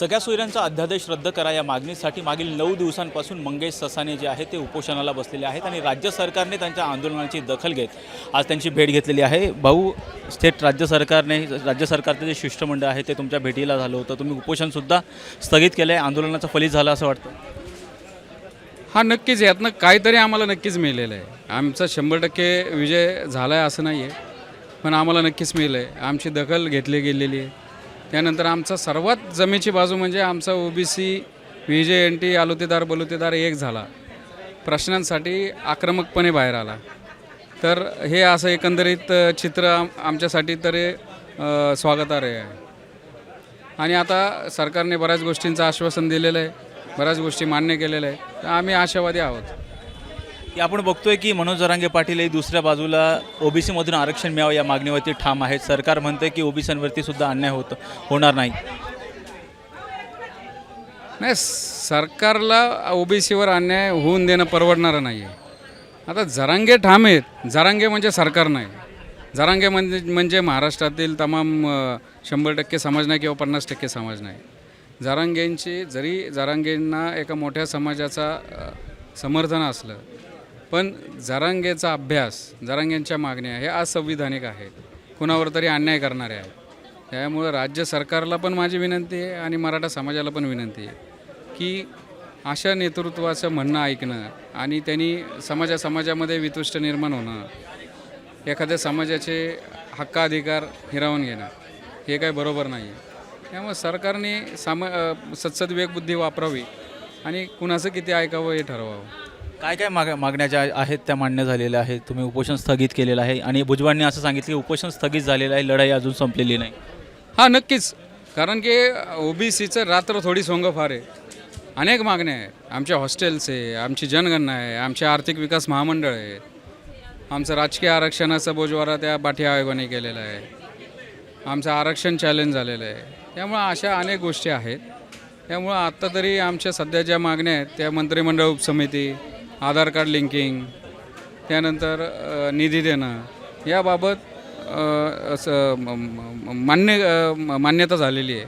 सगळ्या सोयऱ्यांचा अध्यादेश रद्द करा या मागणीसाठी मागील नऊ दिवसांपासून मंगेश ससाने जे आहे ते उपोषणाला बसलेले आहेत आणि राज्य सरकारने त्यांच्या आंदोलनाची दखल घेत आज त्यांची भेट घेतलेली आहे. भाऊ थेट राज्य सरकारने राज्य सरकारचं जे शिष्टमंडळ आहे ते तुमच्या भेटीला झालं होतं. तुम्ही उपोषणसुद्धा स्थगित केलं आहे आंदोलनाचं फलित झालं असं वाटतं. हा नक्कीच. यातनं काहीतरी आम्हाला नक्कीच मिळालेलं आहे. आमचा शंभर टक्के विजय झाला आहे असं नाही आहे पण आम्हाला नक्कीच मिळलं आहे आमची दखल घेतली गेलेली आहे. त्यानंतर आमचा सर्वात जमेची बाजू म्हणजे आमचा OBC V J N T आलुतेदार बलुतेदार एक झाला. प्रश्नांसाठी आक्रमकपणे बाहेर आला. तर हे असं एकंदरीत चित्र आम- आमच्यासाठी तरी स्वागतार्ह आहे. आणि आता सरकारने बऱ्याच गोष्टींचं आश्वासन दिलेलं आहे बऱ्याच गोष्टी मान्य केलेल्या आहे तर आम्ही आशावादी आहोत. की आपण बघतोय की मनोज जरांगे पाटील हे दुसऱ्या बाजूला ओबीसीमधून आरक्षण मिळावं या मागणीवरती ठाम आहेत. सरकार म्हणते की ओबीसीवरती सुद्धा अन्याय होत होणार नाही. नाही सरकारला ओबीसीवर अन्याय होऊन देणं परवडणारं नाही आहे आता जरांगे ठाम आहेत. जरांगे म्हणजे सरकार नाही. जरांगे म्हणजे म्हणजे महाराष्ट्रातील तमाम शंभर टक्के समाज नाही किंवा पन्नास टक्के समाज नाही. जरांगेंची जरी जरांगेंना एका मोठ्या समाजाचा समर्थन असलं पण जरांगेचा अभ्यास जरांगेंच्या मागण्या हे असंविधानिक आहेत. कुणावर तरी अन्याय करणारे आहेत. त्यामुळं राज्य सरकारला पण माझी विनंती आहे आणि मराठा समाजाला पण विनंती आहे की अशा नेतृत्वाचं म्हणणं ऐकणं आणि त्यांनी समाजा समाजामध्ये वितुष्ट निर्माण होणं एखाद्या समाजाचे हक्काधिकार हिरावून घेणं हे काय बरोबर नाही. आहे त्यामुळे सरकारने साम अ, सत्सद्विवेकबुद्धी वापरावी आणि कुणाचं किती ऐकावं हे ठरवावं. काय काय माग मागण्या ज्या आहेत त्या मान्य झालेल्या आहेत? तुम्ही उपोषण स्थगित केलेलं आहे आणि भुजबळांनी असं सांगितलं की उपोषण स्थगित झालेलं आहे लढाई अजून संपलेली नाही. हां नक्कीच. कारण की ओबीसीचं रात्र थोडी सोंग फार आहे. अनेक मागण्या आहेत. आमच्या हॉस्टेल्स आहे आमची जनगणना आहे आमचे आर्थिक विकास महामंडळ आहे. आमचं राजकीय आरक्षणाचा बोजवारा त्या बाठी आयोगाने केलेला आहे. आमचं आरक्षण चॅलेंज झालेलं आहे. त्यामुळं अशा अनेक गोष्टी आहेत. त्यामुळं आत्ता तरी आमच्या सध्या ज्या मागण्या आहेत त्या मंत्रिमंडळ उपसमिती आधार कार्ड लिंकिंग त्यानंतर निधी देणं याबाबत असं मान्य मान्यता झालेली आहे.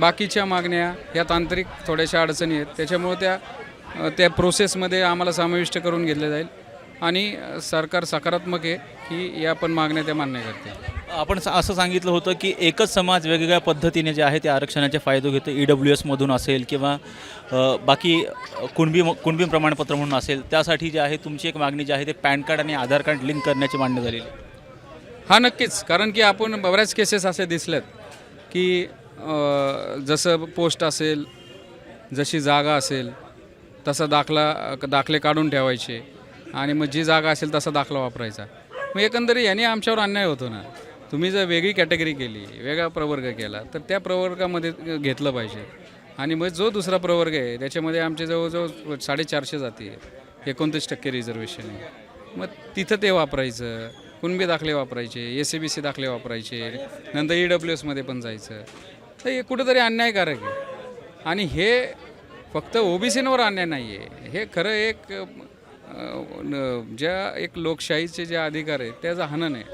बाकीच्या मागण्या या तांत्रिक थोड्याशा अडचणी आहेत. त्याच्यामुळं त्या त्या प्रोसेसमध्ये आम्हाला समाविष्ट करून घेतलं जाईल आणि सरकार सकारात्मक आहे की या पण मागण्या त्या मान्य करते आपण स- असं सांगितलं होतं की एकच समाज वेगवेगळ्या पद्धतीने जे आहे ते आरक्षणाचे फायदे घेतो. ई डब्ल्यू एसमधून असेल किंवा अ, बाकी अ, कुणबी कुणबी प्रमाणपत्र म्हणून असेल त्यासाठी जे आहे तुमची एक मागणी जी आहे ते पॅन कार्ड आणि आधार कार्ड लिंक करण्याची मान्य झालेली आहे. हा नक्कीच. कारण की आपण बऱ्याच केसेस असे दिसल्यात की अ, जसं पोस्ट असेल जशी जागा असेल तसा दाखला दाखले काढून ठेवायचे आणि मग जी जागा असेल तसा दाखला वापरायचा. मग एकंदरीत याने आमच्यावर अन्याय होतो ना. तुम्ही जर वेगळी कॅटेगरी केली वेगळा प्रवर्ग केला तर त्या प्रवर्गामध्ये घेतलं पाहिजे. आणि मग जो दुसरा प्रवर्ग आहे त्याच्यामध्ये आमचे जवळजवळ साडेचारशे जाती आहे एकोणतीस टक्के रिझर्वेशन आहे. मग तिथं ते वापरायचं. कुणबी दाखले वापरायचे एस सी बी सी दाखले वापरायचे नंतर ई डब्ल्यू एसमध्ये पण जायचं. तर हे कुठंतरी अन्यायकारक आहे. आणि हे फक्त ओबीसींवर अन्याय नाही आहे हे खरं एक ज्या एक लोकशाहीचे जे अधिकार आहेत त्याचं हनन आहे.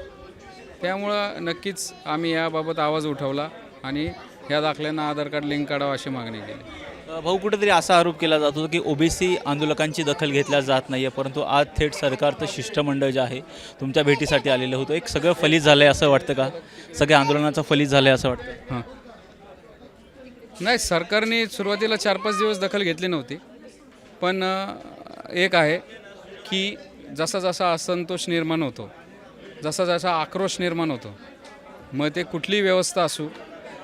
त्यामुळं नक्कीच आम्ही याबाबत आवाज उठवला आणि ह्या दाखल्यांना आधार कार्ड लिंक काढावं अशी मागणी केली. भाऊ कुठेतरी असा आरोप केला जातो की ओबीसी आंदोलकांची दखल घेतल्या जात नाही आहे परंतु आज थेट सरकारचं शिष्टमंडळ जे आहे तुमच्या भेटीसाठी आलेलं होतं. एक सगळं फलित झालं आहे असं वाटतं का? सगळ्या आंदोलनाचं फलित झालं आहे असं वाटतं? हां. नाही सरकारने सुरुवातीला चार पाच दिवस दखल घेतली नव्हती. पण अ, एक आहे की जसा जसा असंतोष निर्माण होतो जसा जसा आक्रोश निर्माण होतो मग ते कुठलीही व्यवस्था असू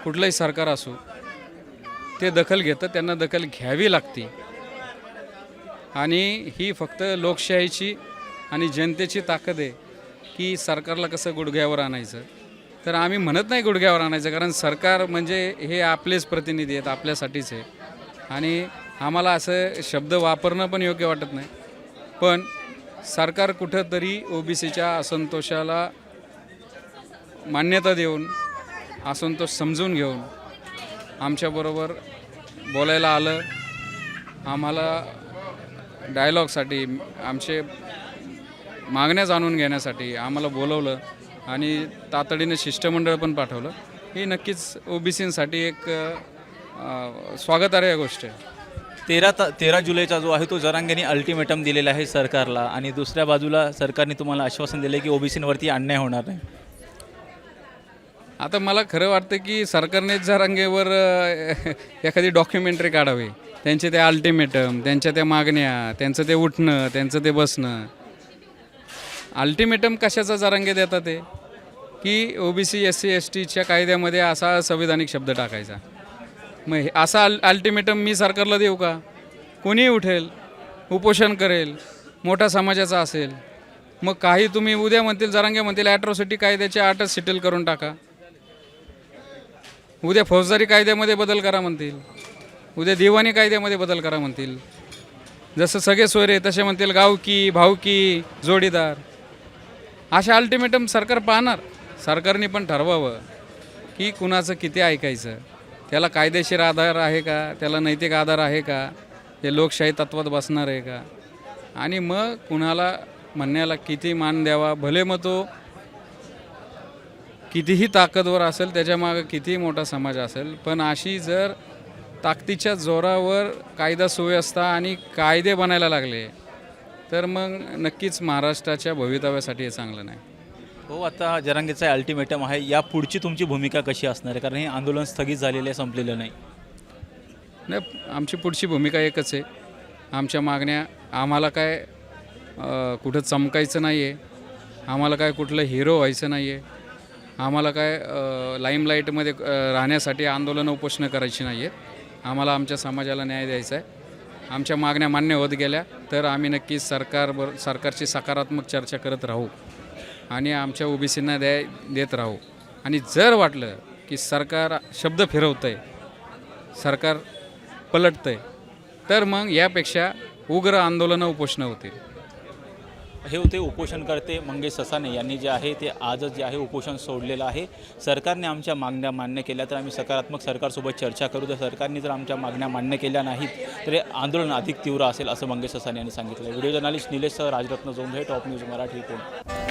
कुठलंही सरकार असू ते दखल घेतं त्यांना दखल घ्यावी लागते. आणि ही फक्त लोकशाहीची आणि जनतेची ताकद आहे की सरकारला कसं गुडघ्यावर आणायचं. तर आम्ही म्हणत नाही गुडघ्यावर आणायचं कारण सरकार म्हणजे हे आपलेच प्रतिनिधी आहेत आपल्यासाठीच आहे. आणि आम्हाला असं शब्द वापरणं पण योग्य वाटत नाही. पण सरकार कुठंतरी ओबीसीच्या असंतोषाला मान्यता देऊन असंतोष समजून घेऊन आमच्याबरोबर बोलायला आलं. आम्हाला डायलॉगसाठी आमचे मागण्या जाणून घेण्यासाठी आम्हाला बोलवलं आणि तातडीनं शिष्टमंडळ पण पाठवलं. ही नक्कीच ओबीसींसाठी एक अ, अ, स्वागतार्ह या गोष्ट आहे तेरा ता तेरा जुलैचा जो आहे तो जरांगेने अल्टिमेटम दिलेला आहे सरकारला. आणि दुसऱ्या बाजूला सरकारने तुम्हाला आश्वासन दिलं की ओबीसींवरती अन्याय होणार नाही. आता मला खरं वाटतं की सरकारने जरांगेवर एखादी डॉक्युमेंटरी काढावी. त्यांचे ते अल्टिमेटम त्यांच्या त्या मागण्या त्यांचं ते उठणं त्यांचं ते बसणं. अल्टिमेटम कशाचा जरांगे देतात ते? की ओबीसी एस सी एस टीच्या कायद्यामध्ये असा संविधानिक शब्द टाकायचा. मग हे- असा अल अल्टिमेटम मी सरकारला देऊ का? कोणीही उठेल उपोषण करेल मोठा समाजाचा असेल मग काही तुम्ही उद्या म्हणतील जरांगे म्हणतील ॲट्रॉसिटी कायद्याची आठच सिटल करून टाका. उद्या फौजदारी कायद्यामध्ये बदल करा म्हणतील. उद्या दिवाणी कायद्यामध्ये बदल करा म्हणतील. जसं सगळे सोयरे तसे म्हणतील गावकी भावकी जोडीदार. अशा अल्टिमेटम सरकार पाहणार. सरकारने पण ठरवावं की कुणाचं किती ऐकायचं. त्याला कायदेशीर आधार आहे का? त्याला नैतिक आधार आहे का? हे लोकशाही तत्वात बसणार आहे का? आणि मग कुणाला म्हणण्याला किती मान द्यावा? भले मग तो कितीही ताकदवर असेल त्याच्यामागं कितीही मोठा समाज असेल पण अशी जर ताकदीच्या जोरावर कायदा सुव्यवस्था आणि कायदे बनायला लागले तर मग नक्कीच महाराष्ट्राच्या भवितव्यासाठी हे चांगलं नाही. हो आता जरांगेचा अल्टिमेटम आहे. या पुढची तुमची भूमिका कशी असणार आहे? कारण हे आंदोलन स्थगित झालेलं आहे संपलेलं नाही. नाही आमची पुढची भूमिका एकच आहे. आमच्या मागण्या आम्हाला काय अ, कुठं चमकायचं नाही आहे आम्हाला काय कुठलं हिरो व्हायचं नाही आहे आम्हाला काय लाईमलाईटमध्ये राहण्यासाठी आंदोलनं उपोषणं करायची नाही आहेत आम्हाला आमच्या समाजाला न्याय द्यायचा आहे. आमच्या मागण्या मान्य होत गेल्या तर आम्ही नक्कीच सरकारबर सरकारची सकारात्मक चर्चा करत राहू. आणि आमच्या ओबीसींना द्याय देत राहू. आणि जर वाटलं की सरकार शब्द फिरवतं आहे सरकार पलटतं आहे तर मग यापेक्षा उग्र आंदोलनं उपोषणं होतील. हे होते उपोषणकर्ते मंगेश ससाने यांनी जे आहे ते आजच जे आहे उपोषण सोडलेलं आहे. सरकारने आमच्या मागण्या मान्य केल्या तर आम्ही सकारात्मक सरकारसोबत चर्चा करू. तर सरकारने जर आमच्या मागण्या मान्य केल्या नाहीत तर हे आंदोलन अधिक तीव्र असेल असं मंगेश ससाने यांनी सांगितलं. Video journalist Nilesh Rajratna Jondhe top news Marathi Pune.